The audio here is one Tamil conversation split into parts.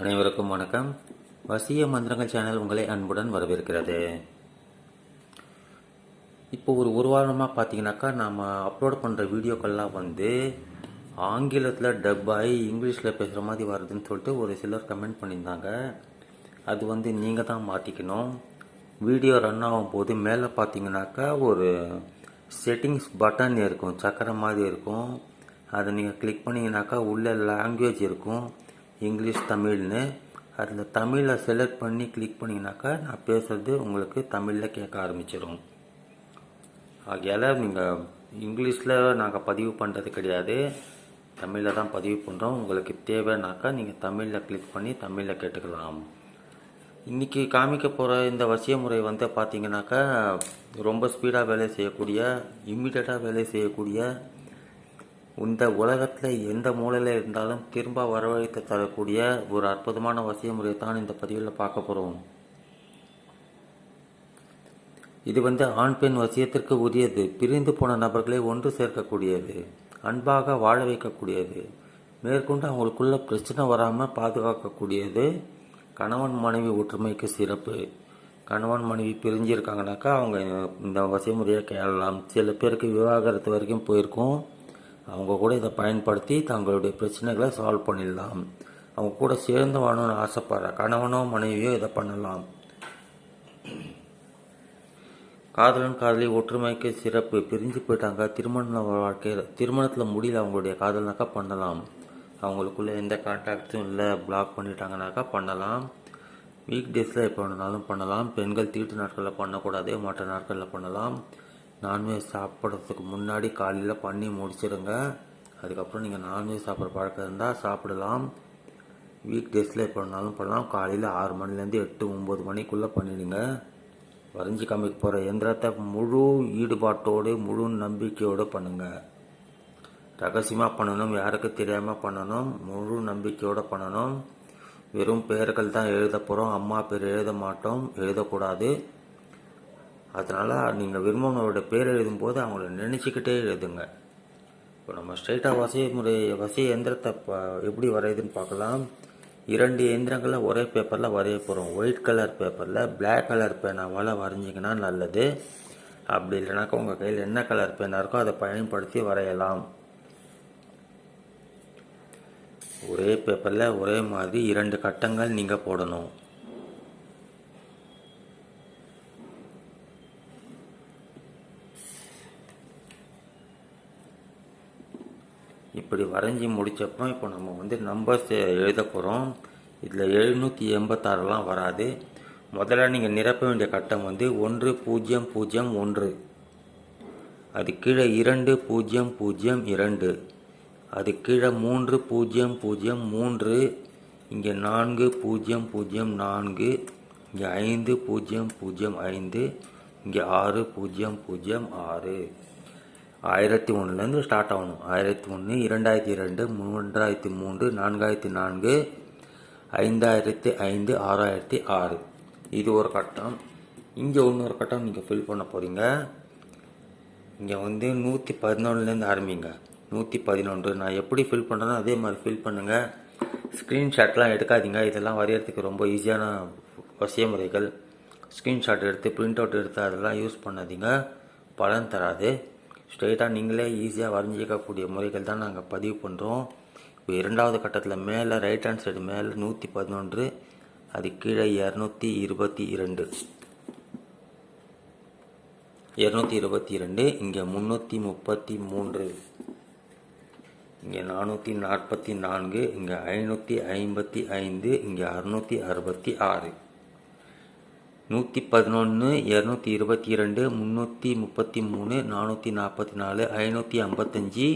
அனைவருக்கும் வணக்கம். வசிய மந்திரங்கள் சேனல் உங்களை அன்புடன் வரவேற்கிறது. இப்போ ஒரு ஒரு வாரமாக பார்த்தீங்கன்னாக்கா நாம் அப்லோட் பண்ணுற வீடியோக்கள்லாம் வந்து ஆங்கிலத்தில் டப் ஆகி இங்கிலீஷில் பேசுகிற மாதிரி வருதுன்னு சொல்லிட்டு ஒரு சிலர் கமெண்ட் பண்ணியிருந்தாங்க. அது வந்து நீங்கள் தான் மாற்றிக்கணும் வீடியோ ரன் ஆகும்போது மேலே பார்த்தீங்கன்னாக்கா ஒரு செட்டிங்ஸ் பட்டன் இருக்கும் சக்கரை மாதிரி இருக்கும். அதை நீங்கள் கிளிக் பண்ணிங்கனாக்கா உள்ளே லாங்குவேஜ் இருக்கும். இங்கிலீஷ் தமிழ்னு. அதில் தமிழை செலக்ட் பண்ணி கிளிக் பண்ணிங்கனாக்கா நான் பேசுகிறது உங்களுக்கு தமிழில் கேட்க ஆரம்பிச்சிடும் ஆகையால் நீங்கள் இங்கிலீஷில் நாங்கள் பதிவு பண்ணுறது கிடையாது. தமிழில் தான் பதிவு பண்ணுறோம் உங்களுக்கு தேவைனாக்கா நீங்கள் தமிழில் கிளிக் பண்ணி தமிழில் கேட்டுக்கலாம். இன்றைக்கி காமிக்க போகிற இந்த வசிய முறை வந்து பார்த்திங்கனாக்கா ரொம்ப ஸ்பீடாக வேலை செய்யக்கூடிய இம்மிடியட்டாக வேலை செய்யக்கூடிய இந்த உலகத்தில் எந்த மூலையில் இருந்தாலும் திரும்ப வரவழைத்து தரக்கூடிய ஒரு அற்புதமான வசிய முறையை தான் இந்த பதிவில் பார்க்க போகிறோம் இது வந்து ஆண் பெண் வசியத்திற்கு உரியது. பிரிந்து போன நபர்களை ஒன்று சேர்க்கக்கூடியது. அன்பாக வாழ வைக்கக்கூடியது. மேற்கொண்டு அவங்களுக்குள்ள பிரச்சனை வராமல் பாதுகாக்கக்கூடியது. கணவன் மனைவி ஒற்றுமைக்கு சிறப்பு. கணவன் மனைவி பிரிஞ்சிருக்காங்கனாக்கா அவங்க இந்த வசைமுறையை கேளலாம். சில பேருக்கு விவாகரத்து வரைக்கும் போயிருக்கும். அவங்க கூட இதை பயன்படுத்தி தங்களுடைய பிரச்சனைகளை சால்வ் பண்ணிடலாம். அவங்க கூட சேர்ந்து வாழணும்னு ஆசைப்படுற கணவனோ மனைவியோ இதை பண்ணலாம். காதலன் காதலி ஒற்றுமைக்கு சிறப்பு. பிரிஞ்சு போயிட்டாங்க. திருமண வாழ்க்கையில் திருமணத்தில் முடியல அவங்களுடைய காதல்னாக்கா பண்ணலாம். அவங்களுக்குள்ளே எந்த கான்டாக்டும் இல்லை. பிளாக் பண்ணிட்டாங்கனாக்கா பண்ணலாம். வீக் டேஸில் எப்போ வேணுனாலும் பண்ணலாம். பெண்கள் தீட்டு நாட்களில் பண்ணக்கூடாது. மற்ற நாட்களில் பண்ணலாம். நான்வெஜ் சாப்பிட்றதுக்கு முன்னாடி காலையில் பண்ணி முடிச்சிடுங்க அதுக்கப்புறம் நீங்கள் நான்வெஜ் சாப்பிட்ற பழக்கம் இருந்தால் சாப்பிடலாம். வீக் டேஸில் எப்போ வேணாலும் பண்ணலாம். காலையில் ஆறு மணிலேருந்து எட்டு ஒம்பது மணிக்குள்ளே பண்ணிவிடுங்க வரைஞ்சி காமிக்க போகிற எந்திரத்தை முழு ஈடுபாட்டோடு முழு நம்பிக்கையோடு பண்ணுங்கள் ரகசியமாக பண்ணணும் யாருக்கும் தெரியாமல் பண்ணணும் முழு நம்பிக்கையோடு பண்ணணும். வெறும் பெயர்கள் தான் எழுத போகிறோம் அம்மா பேர் எழுத மாட்டோம். எழுதக்கூடாது. அதனால் நீங்கள் விரும்பினவரோட பேர் எழுதும்போது அவங்கள நினச்சிக்கிட்டே எழுதுங்க. இப்போ நம்ம ஸ்ட்ரைட்டாக வசிய முறை வசிய எந்திரத்தை ப எப்படி வரையுதுன்னு பார்க்கலாம். இரண்டு எந்திரங்களை ஒரே பேப்பரில் வரைய போகிறோம் ஒயிட் கலர் பேப்பரில் பிளாக் கலர் பேனாவால் வரைஞ்சிங்கன்னா நல்லது. அப்படி இல்லைனாக்கா உங்கள் கையில் என்ன கலர் பேனா இருக்கோ அதை பயன்படுத்தி வரையலாம். ஒரே பேப்பரில் ஒரே மாதிரி இரண்டு கட்டங்கள் நீங்கள் போடணும். இப்படி வரைஞ்சி முடித்தப்புறம் இப்போ நம்ம வந்து நம்பர்ஸ் எழுத போகிறோம் இதில் எழுநூற்றி எண்பத்தாறுலாம் வராது. முதல்ல நீங்கள் நிரப்ப வேண்டிய கட்டம் வந்து ஒன்று பூஜ்ஜியம் பூஜ்ஜியம் ஒன்று. அது கீழே இரண்டு பூஜ்ஜியம் பூஜ்ஜியம் இரண்டு. அது கீழே மூன்று பூஜ்ஜியம் பூஜ்ஜியம் மூன்று. இங்கே நான்கு பூஜ்ஜியம் பூஜ்ஜியம் நான்கு. இங்கே ஐந்து பூஜ்ஜியம் பூஜ்ஜியம் ஐந்து. இங்கே ஆறு பூஜ்ஜியம் பூஜ்ஜியம் ஆறு. ஆயிரத்தி ஒன்றுலேருந்து ஸ்டார்ட் ஆகணும். ஆயிரத்தி ஒன்று இரண்டாயிரத்தி இரண்டு மூன்றாயிரத்தி மூன்று நான்காயிரத்தி நான்கு ஐந்தாயிரத்தி ஐந்து ஆறாயிரத்தி ஆறு. இது ஒரு கட்டம். இங்கே இன்னொரு கட்டம் நீங்கள் ஃபில் பண்ண போகிறீங்க இங்கே வந்து நூற்றி பதினொன்றுலேருந்து ஆரம்பிங்க. நூற்றி பதினொன்று. நான் எப்படி ஃபில் பண்ணுறேனோ அதே மாதிரி ஃபில் பண்ணுங்கள் ஸ்க்ரீன்ஷாட்லாம் எடுக்காதீங்க. இதெல்லாம் வரையறதுக்கு ரொம்ப ஈஸியான வசிய முறைகள் ஸ்க்ரீன்ஷாட் எடுத்து பிரிண்ட் அவுட் எடுத்து அதெல்லாம் யூஸ் பண்ணாதீங்க. பலன் தராது. ஸ்ட்ரெயிட்டாக நீங்களே ஈஸியாக வரைஞ்சிக்கக்கூடிய முறைகள் தான் நாங்கள் பதிவு பண்ணுறோம் இப்போ இரண்டாவது கட்டத்தில் மேலே ரைட் ஹேண்ட் சைடு மேலே நூற்றி பதினொன்று அது கீழே இரநூத்தி இருபத்தி இரண்டு. இரநூத்தி இருபத்தி இரண்டு இங்கே முந்நூற்றி முப்பத்தி மூன்று. இங்கே நானூற்றி நாற்பத்தி நான்கு இங்கே ஐநூற்றி ஐம்பத்தி ஐந்து இங்கே அறுநூற்றி அறுபத்தி ஆறு. நூற்றி பதினொன்று இரநூத்தி இருபத்தி இரண்டு முந்நூற்றி முப்பத்தி மூணு நானூற்றி நாற்பத்தி நாலு ஐநூற்றி ஐம்பத்தஞ்சி.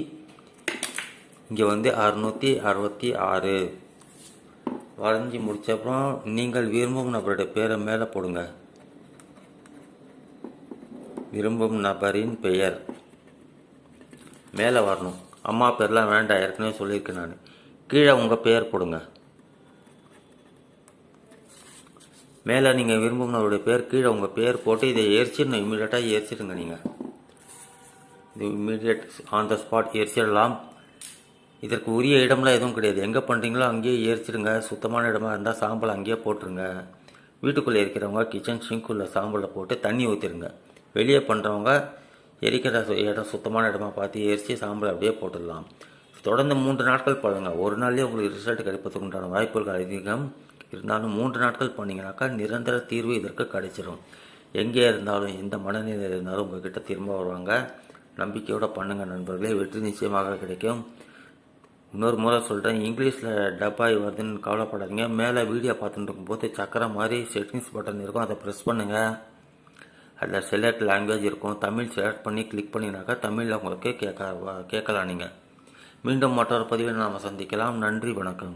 இங்கே வந்து அறுநூற்றி அறுபத்தி ஆறு. வரைஞ்சி முடிச்சப்புறம் நீங்கள் விரும்பும் நபருடைய பேரை மேலே போடுங்க. விரும்பும் நபரின் பெயர். மேலே வரணும். அம்மா பேர்லாம் வேண்டாம் ஏற்கனவே சொல்லியிருக்கேன் நான். கீழே உங்கள் பெயர் போடுங்க. மேலே நீங்கள் விரும்புகிறவருடைய பேர் கீழே உங்கள் பேர் போட்டு இதை எரிச்சிடணும் இமீடியட்டாக எரிச்சிடுங்க நீங்கள் இது இமீடியட் ஆன் த ஸ்பாட் எரிச்சிடலாம் இதற்கு உரிய இடம்லாம் எதுவும் கிடையாது. எங்கே பண்ணுறீங்களோ அங்கேயே எரிச்சிடுங்க சுத்தமான இடமா இருந்தால் சாம்பல் அங்கேயே போட்டுருங்க. வீட்டுக்குள்ளே இருக்கிறவங்க கிச்சன் சிங்க்குள்ள சாம்பலை போட்டு தண்ணி ஊற்றிடுங்க வெளியே பண்ணுறவங்க எரிக்கிற இடம் சுத்தமான இடமா பார்த்து எரித்து சாம்பல் அப்படியே போட்டுடலாம். தொடர்ந்து மூன்று நாட்கள் பழங்க ஒரு நாள்லேயே உங்களுக்கு ரிசல்ட் கிடைப்பதுக்குண்டான வாய்ப்புகள் அதிகம். இருந்தாலும் மூன்று நாட்கள் பண்ணீங்கன்னாக்கா நிரந்தர தீர்வு இதற்கு கிடைச்சிரும். எங்கே இருந்தாலும் எந்த மனநிலையில் இருந்தாலும் உங்ககிட்ட திரும்ப வருவாங்க. நம்பிக்கையோட பண்ணுங்கள் நண்பர்களே வெற்றி நிச்சயமாக கிடைக்கும். இன்னொரு முறை சொல்கிறேன் இங்கிலீஷில் டப்பாய் வருதுன்னு கவலைப்படாதீங்க. மேலே வீடியோ பார்த்துட்டு இருக்கும்போது சக்கரை மாதிரி செட்டிங்ஸ் பட்டன் இருக்கும் அதை ப்ரெஸ் பண்ணுங்கள் அதில் செலக்ட் லாங்குவேஜ் இருக்கும். தமிழ் செலக்ட் பண்ணி கிளிக் பண்ணினாக்கா தமிழில் உங்களுக்கு கேட்க கேட்கலாம் நீங்கள் மீண்டும் மற்றொரு பதிவில் நாம் சந்திக்கலாம். நன்றி வணக்கம்.